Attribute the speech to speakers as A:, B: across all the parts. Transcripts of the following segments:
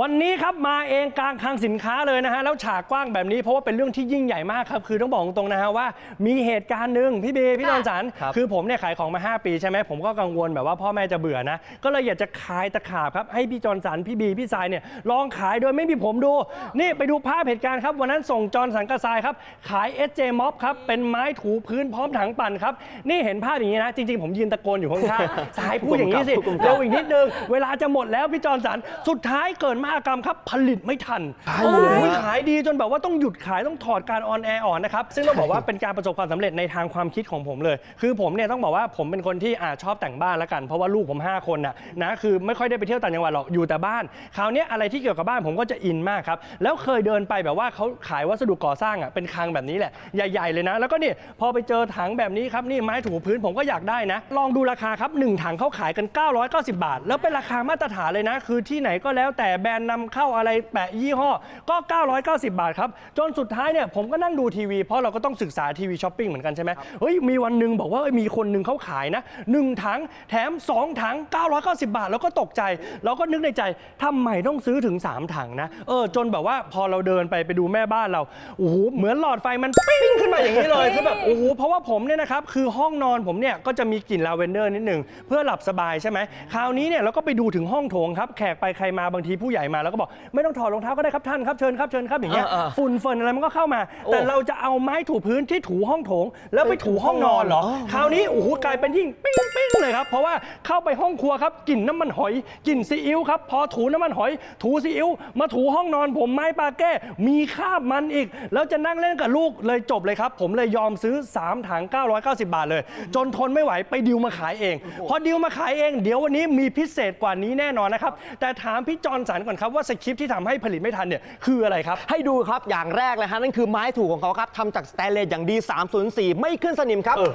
A: วันนี้ครับมาเองกลางคลังสินค้าเลยนะฮะแล้วฉากกว้างแบบนี้เพราะว่าเป็นเรื่องที่ยิ่งใหญ่มากครับคือต้องบอกตรงๆนะฮะว่ามีเหตุการณ์หนึ่งพี่เบย์พี่จอนสัน
B: ครับ
A: คือผมเนี่ยขายของมา 5 ปีใช่ไหมผมก็กังวลแบบว่าพ่อแม่จะเบื่อนะ ก็เลยอยากจะขายตะขาบครับให้พี่จอนสันพี่บีพี่สายเนี่ยลองขายโดยไม่มีผมดู นี่ไปดูภาพเหตุการณ์ครับวันนั้นส่งจอนสันกระทรายครับขาย SJ Mob ครับเป็นไม้ถูพื้นพร้อมถังปั่นครับนี่เห็นภาพอย่างนี้นะจริงๆผมยืนตะโกนอยู่ข้างๆสายพูดอย่างนี้สิ
B: ผู้กำกับ
A: เร็วอีกนิดนึงเวลาจะหมดแล้วพี่จอนสันสุดท้ายเกิดมหากรรมครับ ผลิตไม่ทัน
B: ใช่
A: โอ้ย
B: เลย
A: ขายดีจนแบบว่าต้องหยุดขายต้องถอดการออนแอร์ออนนะครับ ซึ่งต้องบอกว่าเป็นการประสบความสำเร็จในทางความคิดของผมเลย คือผมเนี่ยต้องบอกว่าผมเป็นคนที่อาชอบแต่งบ้านแล้วกัน เพราะว่าลูกผม 5 คนน่ะนะคือไม่ค่อยได้ไปเที่ยวต่างจังหวัดหรอกอยู่แต่บ้านคราวเนี้ยอะไรที่เกี่ยวกับบ้านผมก็จะอินมากครับแล้วเคยเดินไปแบบว่าเขาขายวัสดุก่อสร้างอะเป็นคลังแบบนี้แหละใหญ่ๆเลยนะ แล้วก็นี่พอไปเจอถังแบบนี้ครับนี่ไม้ถูพื้นผมก็อยากได้นะ ลองดูราคาครับหนึ่งถังเขาขายกัน 990 บาท แล้วเป็นราคามาตรฐานเลยนะ คือที่ไหนก็แล้วแต่แบรนด์นำเข้าอะไรแปะยี่ห้อ ก็ 990 บาทครับ จนสุดท้ายเนี่ยผมก็นั่งดูทีวี เพราะเราก็ต้องศึกษาทีวีช้อปปิ้งเหมือนกันใช่ไหมเฮ้ยมีวันหนึ่งบอกว่าเอ้ยมีคนหนึ่งเขาขายนะหนึ่งถังแถม 2 ถัง 990 บาท แล้วก็ตกใจ เราก็นึกในใจทำไมต้องซื้อถึง 3 ถังนะเออจนแบบว่าพอเราเดินไปไปดูแม่บ้านเราโอ้โหเหมือนหลอดไฟมันปิ้งขึ้นมาอย่างนี้เลยคือแบบโอ้โหเพราะว่าผมเนี่ยนะครับคือห้องนอนผมเนี่ยก็จะมีกลิ่นลาเวนเดอร์นิดหนึ่งเพื่อหลับสบายใช่ไหมคราวนี้เนี่ยเราก็ไปดูถึงห้องโถงครับแขกไปใครมาบางทีผู้ใหญ่มาแล้วก็บอกไม่ต้องถอดรองเท้าก็ได้ครับท่านครับเชิญครับเชิญครับอย่างเงี้ย
B: เออเออ
A: ฝุ่นเฟินอะไรมันก็เข้ามา แต่เราจะเอาไม้ถูพื้นที่ถูห้องโถง แล้วไปถูห้องนอนเหรอ คราวนี้โอ้โหกลายเป็นยิ่งปิ้งปิ้งเลยครับ เพราะว่าเข้าไปห้องครัวครับกลิ่นน้ำมันหอยกลิ่นซีอิ๊วครับพอถูน้ำมันหอย ถูซีอิ๊วมาถูห้องนอน ผมไม้ปาแก้มีคราบมันอีก แล้วจะนั่งเล่นกับลูกเลยจบเลยครับ ผมเลยยอมซื้อ3ถัง990 บาทเลย จนทนไม่ไหวไปดิวมาขายเอง พอดิวมาขายเอง เดี๋ยววันนี้มีพิเศษกว่านี้แน่นอนนะครับแต่ถามพี่จอร์นสันก่อนครับว่าสคริปต์ที่ทำให้ผลิตไม่ทันเนี่ยคืออะไรครับ
B: ให้ดูครับอย่างแรกเลยฮะนั่นคือไม้ถูกของเขาครับทำจากสแตนเลสอย่างดี 304 ไม่ขึ้นสนิมครับ
A: เออ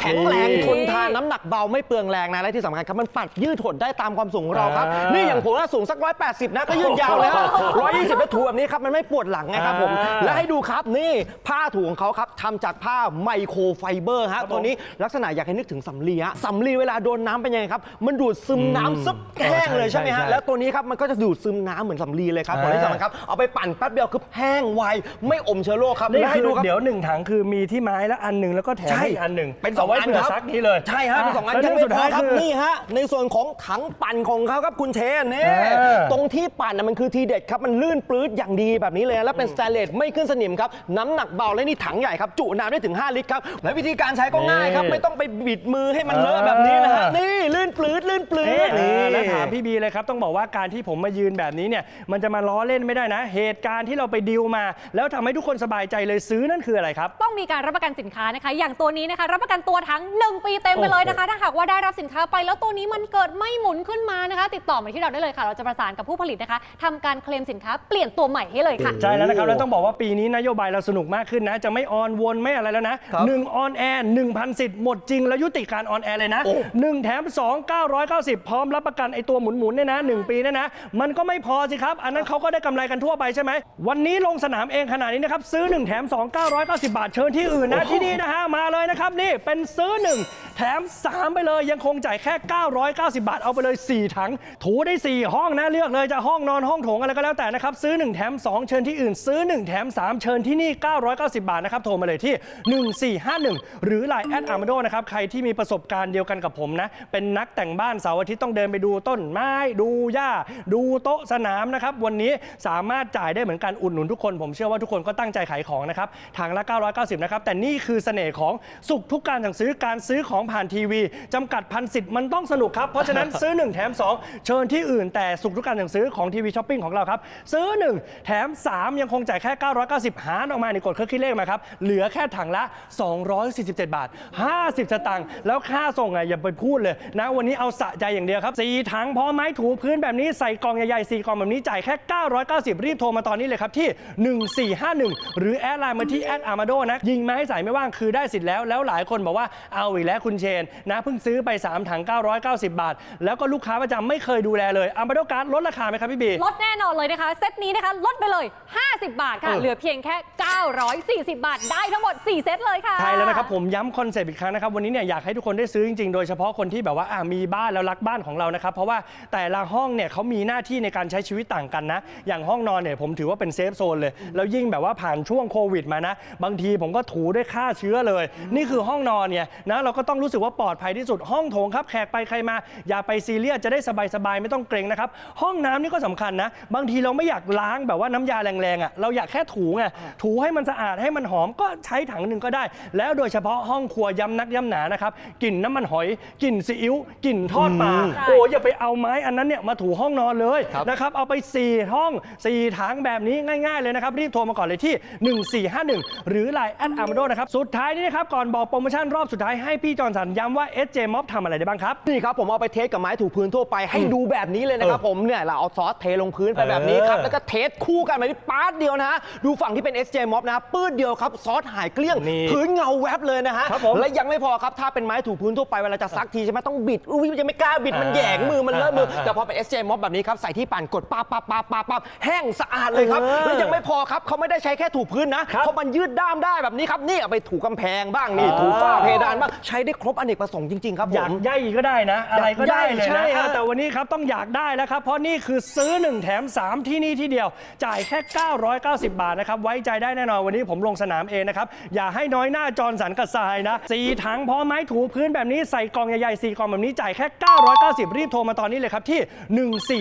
B: แข็งแรง
A: นี่
B: ทนทานน้ำหนักเบาไม่เปลืองแรงนะ และที่สำคัญครับมันปัดยืดหดได้ตามความสูงของเราครับ
A: อ่านี่
B: นี่อย่างผมน่ะสูงสัก 180 นะก็ยืดยาวเลยฮะ120แล้วถูแบบนี้ครับมันไม่ปวดหลังนะครับผม
A: อ่า
B: และให้ดูครับนี่ผ้าถูของเขาครับทำจากผ้าไมโครไฟเบอร์ฮะ
A: ครับผม
B: ตัวนี้ลักษณะอยากให้นึกถึงสำลีฮะสำลีเวลาโดนน้ำเป็นยังไงครับ มันดูดซึมน้ำซึบแห้งเลยใช่ไหม
A: ใช่
B: ฮะ
A: ใช่
B: แล้วตัวนี้ครับมันก็จะดูดซึมน้ำเหมือนสำลีเลยครับผมที่สำคัญครับเอาไปปั่นแป๊บเดียวคือแห้งไวไม่อมเชื้อโรคครับ
A: นี่
B: และให้
A: คือ
B: ดูครับ
A: เดี๋ยวหนึ่งถังคือมีที่ไม้แล้วอันหนึ่งแล้วก็แถม
B: ใช่
A: ให้อีกอันหนึ่ง
B: เป็นสองา
A: ไว้
B: อัน
A: เผื่อ
B: ครับ
A: ซักนี้เลย
B: ใช่ฮะเป็นสองอัน
A: แล้ว
B: ยัง
A: เรื่
B: ไม่
A: สุด
B: พอ
A: ท้าย
B: ครับ
A: คือ
B: นี่ฮะในส่วนของถังปั่นของเขาครับคุณเชนนี่
A: เออ
B: ตรงที่ปั่นนะมันคือทีเด็ดครับมันลื่นปลื้ดอย่างดีแบบนี้เลยแล้วเป็นสแตนเลสไม่ขึ้นสนิมครับน้ำหนักเบาและนี่ถังใหญ่ครับจุน้ำได้ถึง 5 ลิตรครับและวิธีการใช้ก็ง่ายครับ
A: นี่
B: ไม่ต้องไปบิดมือให้มันเลอะแบบนี้นะฮะ
A: เออ
B: นี่ลื่นปลื้ดลื่นปลื้
A: เอ๊ะ
B: ดนี่
A: แล้วถามพี่บีเลยครับต้องบอกว่าการที่ผมมายืนแบบนี้เนี่ยมันจะมาล้อเล่นไม่ได้นะ เหตุการณ์ที่เราไปดิวมา แล้วทำให้ทุกคนสบายใจเลยซื้อนั่นคืออะไรครับ
C: ต้องมีการรับประกันสินค้านะคะ อย่างตัวนี้นะคะรับประกันตัวทั้ง 1 ปีเต็มไปเลยนะคะ ถ้าหากว่าได้รับสินค้าไป แล้วตัวนี้มันเกิดไม่หมุนขึ้นมานะคะ ติดต่อมาที่เราได้เลยค่ะ เราจะประสานกับผู้ผลิตนะคะทำการเคลมสินค้าเปลี่ยนตัวใหม่ให้เลยค่ะ
A: ใช่แล้วนะครับแล้วต้องบอกว่าปีนี้นโยบายเราสนุกมากขึ้นนะ จะไม่ออนวนไม่อะไรแล้วนะครับหนึ่งออนแอร์หนึ่งพันสิทธิ์หมดจริงแล้วยุติการออนแอร์เลยนะ
B: โอ้
A: หนึ่งแถม2 990พร้อมรับประกันไอตัวหมุนๆเนี่ยนะหนึ่งปีเนี่ยนะมันก็ไม่พอสิครับ อันนั้นเขาก็ได้กำไรกันทั่วไปใช่ไหมวันนี้ลงสนามเองขนาดนี้นะครับซื้อ1แถม2 990บาทเชิญที่อื่นนะที่นี่นะฮะมาเลยนะครับนี่เป็นซื้อ 1 แถม 3 ไปเลยยังคงจ่ายแค่ 990 บาท เอาไปเลย 4 ถัง ถูได้ 4 ห้องนะเลือกเลยจะห้องนอนห้องโถงอะไรก็แล้วแต่นะครับ ซื้อ 1 แถม 2 เชิญที่อื่น ซื้อ 1 แถม 3 เชิญที่นี่ 990 บาทนะครับ โทรมาเลยที่ 1451 หรือ Line แอดอาร์มาโดนะครับ ใครที่มีประสบการณ์เดียวกันกับผมนะ เป็นนักแต่งบ้านเสาร์อาทิตย์ต้องเดินไปดูต้นไม้ ดูหญ้า ดูโต๊ะสนามนะครับ วันนี้สามารถจ่ายได้เหมือนกันอุดหนุนทุกคน ผมเชื่อว่าทุกคนก็ตั้งใจขายของนะครับทางละ 990 นะครับ แต่นี่คือเสน่ห์ของสุขทุกการสั่งซื้อการซื้อของผ่านทีวีจำกัดพันสิทธิ์มันต้องสนุกครับ เพราะฉะนั้นซื้อ 1 แถม 2 เชิญที่อื่นแต่สุขทุกการสั่งซื้อของทีวีช้อปปิ้งของเราครับ ซื้อ 1 แถม 3 ยังคงจ่ายแค่ 990 หารออกมาในกดเครื่องคิดเลขมาครับ เหลือแค่ถังละ 247 บาท 50 สตางค์แล้วค่าส่งอะอย่าไปพูดเลยนะวันนี้เอาสะใจอย่างเดียวครับ4ถังพร้อมไม้ถูพื้นแบบนี้ใส่กล่องใหญ่ๆ4กล่องแบบนี้จ่ายแค่ 990 รีบโทรมาตอนนี้เลยครับที่ 1451 หรือแอดไลน์มาที่แอดอาร์มาโดนะยิงมาให้ใส่ไม่ว่างคือได้สิทธิ์แล้วแล้วหลายคนบอกว่าเอาอีกแล้วคุณเชน นะเพิ่งซื้อไป 3 ถัง 990 บาท แล้วก็ลูกค้าประจำไม่เคยดูแลเลยอัมบาโดการ์ดลดราคาไหมครับพี่บี
C: ลดแน่นอนเลยนะคะ เซตนี้นะคะ ลดไปเลย 50 บาทค่ะ
A: เออ
C: เหลือเพียงแค่ 940 บาท ได้ทั้งหมด 4 เซตเลยค่ะ
A: ใช่แล้วนะครับผมย้ำคอนเซปต์อีกครั้งนะครับ วันนี้เนี่ยอยากให้ทุกคนได้ซื้อจริงๆ โดยเฉพาะคนที่แบบว่าอะมีบ้านแล้วรักบ้านของเรานะครับ เพราะว่าแต่ละห้องเนี่ยเขามีหน้าที่ในการใช้ชีวิตต่างกันนะ อย่างห้องนอนเนี่ยผมถือว่าเป็นเซฟโซนเลย แล้วยิ่งแบบว่าผ่านช่วงโควิดมานะ บางทีผมก็ถูด้วยฆ่าเชื้อเลย นี่คือห้องนอนเนี่ยนะเราก็ต้องรู้สึกว่าปลอดภัยที่สุดห้องโถงครับแขกไปใครมา อย่าไปซีเรียสจะได้สบายๆไม่ต้องเกรงนะครับ ห้องน้ำนี่ก็สำคัญนะ บางทีเราไม่อยากล้างแบบว่าน้ำยาแรงๆอะเราอยากแค่ถูไงถูให้มันสะอาดให้มันหอมก็ใช้ถังหนึ่งก็ได้ แล้วโดยเฉพาะห้องครัวย้ำนักย้ำหนานะครับกลิ่นน้ำมันหอยกลิ่นซีอิ๊วกลิ่นทอดปลา
C: อืม
A: โอ้อย่าไปเอาไม้อันนั้นเนี่ยมาถูห้องนอนเลย
B: ครับ
A: นะครับเอาไป 4 ห้อง 4 ถังแบบนี้ง่ายๆเลยนะครับรีบโทรมาก่อนเลยที่ 1451 หรือ Line แอดอาร์มาโดนะครับสุดท้ายนี่นะครับก่อนบอกโปรโมชั่นรอบสุดท้ายให้พี่จอร์นสันย้ำว่า SJ Mob ทำอะไรได้บ้างครับ
B: นี่ครับผมเอาไปเทสกับไม้ถูพื้นทั่วไปให้ดูแบบนี้เลยนะครับผมเนี่ยเราเอาซอสเทลงพื้นไปแบบนี้ครับ
A: เออ
B: แล้วก็เทสคู่กันแบบนี้ปาดเดียวนะฮะดูฝั่งที่เป็น SJ Mob นะฮะปื้ดเดียวครับซอสหายเกลี้ยง
A: นี่
B: พื้นเงาแวบเลยนะฮะ
A: ครับผม
B: และยังไม่พอครับถ้าเป็นไม้ถูพื้นทั่วไปเวลาจะซักทีใช่ไหมต้องบิดอุ้ยมันจะไม่กล้าบิดมันแหยงมือมันเลอะมือ
A: อ่า
B: แต่พอเป็น SJ Mob แบบนี้ครับใส่ที่ปั่นกดปั๊บปั๊บปั๊บปั๊บปั๊บแห้งสะอาดเลยครับ
A: เออ
B: และยังไม่พอครับเขาไม่ได้ใช้แค่ถูพื้นนะครับเขามันยืดด้ามได้แบบนี้ครับนี่เอาไปถูกำแพงบ้างนี่ถูฝ้าเพดานบ้างใช้ได้ครบอเนกประสงค์จริง ๆ ครับผ
A: อยาก
B: ม
A: ย่อยก็ได้นะ อะไรก็ได้เลย
B: ใช่
A: นะ
B: ฮะ
A: อะแต่วันนี้ครับต้องอยากได้แล้วครับ เพราะนี่คือซื้อ 1 แถม 3 ที่นี่ที่เดียว จ่ายแค่ 990 บาทนะครับ ไว้ใจได้แน่นอนวันนี้ผมลงสนามเองนะครับ อย่าให้น้อยหน้าจอร์นสันกับทรายนะสีถังพร้อมไม้ถูพื้นแบบนี้ใส่กล่องใหญ่ๆ 4 กล่องแบบนี้จ่ายแค่ 990 รีบโทรมาตอนนี้เลยครับที่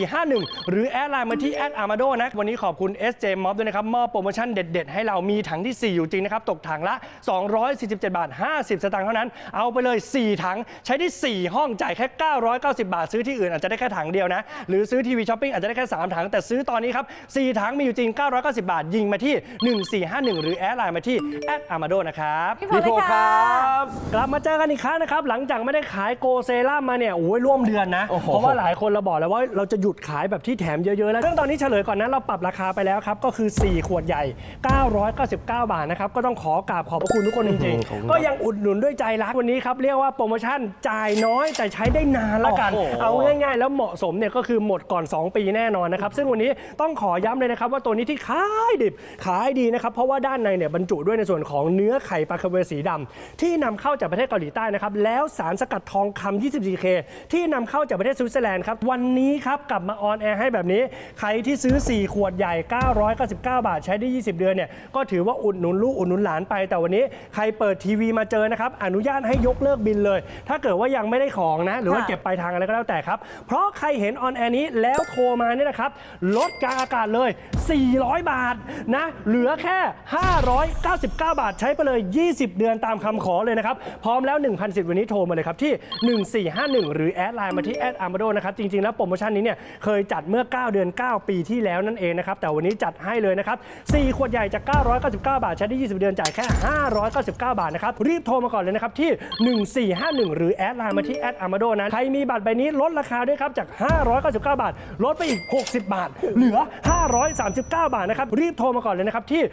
A: 1451 หรือแอดไลน์มาที่แอดอาร์มาโดนะวันนี้ขอบคุณ SJ Mob ด้วยนะครับมอบโปรโมชั่นเด็ด ๆ ให้เรามีถังที่4อยู่จริงนะครับตกถังละ 247บาท50สตางค์เท่านั้น เอาไปเลย 4 ถัง ใช้ได้ 4 ห้องจ่ายแค่ 990 บาท ซื้อที่อื่นอาจจะได้แค่ถังเดียวนะ หรือซื้อทีวีช้อปปิ้งอาจจะได้แค่ 3 ถัง แต่ซื้อตอนนี้ครับ 4 ถังมีอยู่จริง 990 บาท ยิงมาที่ 1451 หรือแอดไลน์มาที่แอดอาร์มาโดนะครับ
C: พี่พลเลยค่ะ
A: กลับมาเจอกันอีกครั้งนะครับหลังจากไม่ได้ขายโกเซรั่มมาเนี่ยโอ้ยร่วมเดือนนะ
B: โอ้โห
A: เพราะว่าหลายคนเราบอกแล้วว่าเราจะหยุดขายแบบที่แถมเยอะๆแล้วซึ่งตอนนี้เฉลยก่อนนะเราปรับราคาไปแล้วครับก็คือ 4 ขวดใหญ่ 999 บาทนะครับก็ต้องขอกราบขอบพระคุณทุกคนจริง
B: ขอบคุณครับ
A: ๆก็ยังอุดหนุนด้วยใจรักวันนี้ครับเรียกว่าโปรโมชั่นจ่ายน้อยแต่ใช้ได้นานละกัน
B: โอ้โห
A: เอาง่ายๆ แล้วเหมาะสมเนี่ยก็คือหมดก่อน 2 ปีแน่นอนนะครับ ซึ่งวันนี้ต้องขอย้ำเลยนะครับ ว่าตัวนี้ที่ขายดิบขายดีนะครับ เพราะว่าด้านในเนี่ยบรรจุด้วยในส่วนของเนื้อไข่ปลาคาเวสีดำที่นำเข้าจากประเทศเกาหลีใต้นะครับ แล้วสารสกัดทองคำ 24K ที่นำเข้าจากประเทศสวิตเซอร์แลนด์ครับ วันนี้ครับกลับมาออนแอร์ให้แบบนี้ ใครที่ซื้อ 4 ขวดใหญ่ 999 บาทใช้ได้ 20 เดือนเนี่ยก็ถือว่าอุดหนุนลูกอุดหนุนหลานไปแต่วันนี้ใครเปิดทีวีมาเจอนะครับอนุญาตให้ยกเลิกบินเลย ถ้าเกิดว่ายังไม่ได้ของนะ หรือว่า
C: ค่ะ
A: เก็บปลายทางอะไรก็แล้วแต่ครับ เพราะใครเห็นออนแอร์นี้แล้วโทรมาเนี่ยนะครับลดกลางอากาศเลย 400 บาทนะเหลือแค่ 599 บาทใช้ไปเลย 20 เดือนตามคำขอเลยนะครับ พร้อมแล้ว 1,000สิทธิ์วันนี้โทรมาเลยครับที่ 1451 หรือแอดไลน์มาที่แอดอาร์มาโดนะครับ จริง ๆ แล้วโปรโมชั่นนี้เนี่ยเคยจัดเมื่อ 9 เดือน 9 ปีที่แล้วนั่นเองนะครับ แต่วันนี้จัดให้เลยนะครับ 4 ขวดใหญ่จาก 999 บาท ใช้ได้ 20 เดือนจ่ายแค่ 599 บาทนะครับ รีบโทรมาก่อนเลยนะครับที่ 1451 หรือแอดไลน์มาที่แอดอาร์มาโดนะใครมีบัตรใบนี้ลดราคาด้วยครับจาก 599 บาท ลดไปอีก 60 บาท เหลือ 539 บาทนะครับรีบโทรมาก่อนเลยนะครับที่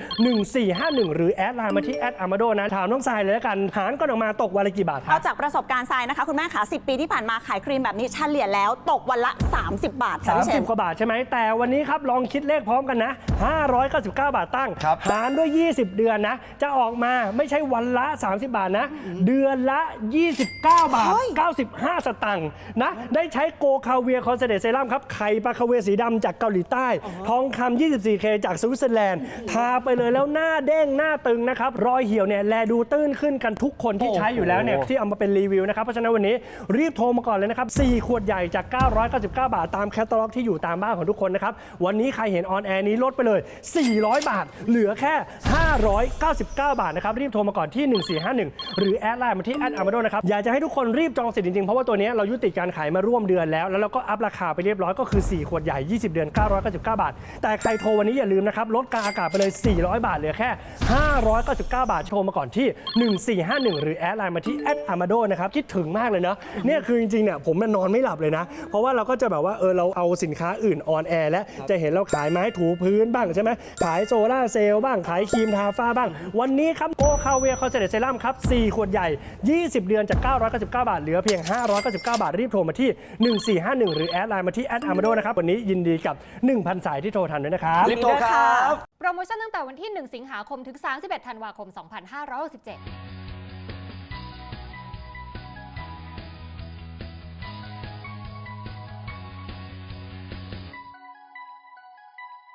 A: 1451 หรือแอดไลน์มาที่แอดอาร์มาโดนะถามน้องทรายเลยแล้วกันหารก็ออกมาตกวันละกี่บาทค
D: เอา
A: รับ
D: จากประสบการณ์ทรายนะคะคุณแม่ขา10 ปีที่ผ่านมาขายครีมแบบนี้เฉลี่ยแล้วตกวันละ 30 บาทค่ะพี่เชน
A: 30กว่าบาทใช่ไหมแต่วันนี้ครับ ลองคิดเลขพร้อมกันนะ 599 บาทตั้ง
B: ครับ
A: หารด้วย 20 เดือนนะ จะออกมาไม่ใช่วันละ 30 บาทนะเดือนละ 29 บาท
D: เฮ้ย
A: 95 สตังค์นะ ได้ใช้โกคาเวียคอนเซเดตเซรั่มครับ ไข่ปลาคาเวียสีดำจากเกาหลีใต้ ทองคำ 24K จากสวิตเซอร์แลนด์ ทาไปเลยแล้วหน้าเด้งหน้าตึงนะครับ รอยเหี่ยวเนี่ยแลดูตื้นขึ้นกันทุกคนที่ใช้อยู่แล้วเนี่ยที่เอามาเป็นรีวิวนะครับ เพราะฉะนั้นวันนี้รีบโทรมาก่อนเลยนะครับ 4 ขวดใหญ่จาก 999 บาท ตามแคตตาล็อกที่อยู่ตามบ้านของทุกคนนะครับ วันนี้ใครเห็นออนแอร์นี้ลดไปเลย 400 บาท เหลือแค่ 599 บาทนะครับ รีบโทรมาก่อนที่ 1451หรือแอดไลน์มาที่แอดอาร์มาโดนะครับ อยากจะให้ทุกคนรีบจองสิทธิ์จริงๆ เพราะว่าตัวนี้เรายุติการขายมาร่วมเดือนแล้ว แล้วเราก็อัพราคาไปเรียบร้อยก็คือ 4 ขวดใหญ่ 20 เดือน 999 บาท แต่ใครโทรวันนี้อย่าลืมนะครับลดกลางอากาศไปเลย 400 บาทเหลือแค่ 599 บาทโทรมาก่อนที่ 1451 หรือแอดไลน์มาที่แอดอาร์มาโดนะครับคิดถึงมากเลยเนาะเนี่ยคือจริงๆเนี่ยผมนอนไม่หลับเลยนะ เพราะว่าเราก็จะแบบว่าเออเราเอาสินค้าอื่นออนแอร์และจะเห็นเราขายไม้ถูพื้นบ้างใช่ไหมขายโซล่าเซลล์บ้างขายครีมทาฝ้าบ้าง วันนี้ครับโอคาเวียคอนเซนเทรตเซรั่มครับ4 ขวดใหญ่ 20 เดือนจาก 999 บาท เหลือเพียง 599 บาท รีบโทรมาที่ 1451 หรือแอดไลน์มาที่แอดอามาโดนะครับ วันนี้ยินดีกับ 1,000 สายที่โทรทันด้วยนะครับ
B: รีบโทรครับ
C: โปรโมชั่นตั้งแต่วันที่ 1 สิงหาคมถึง 31 ธันวาคม 2567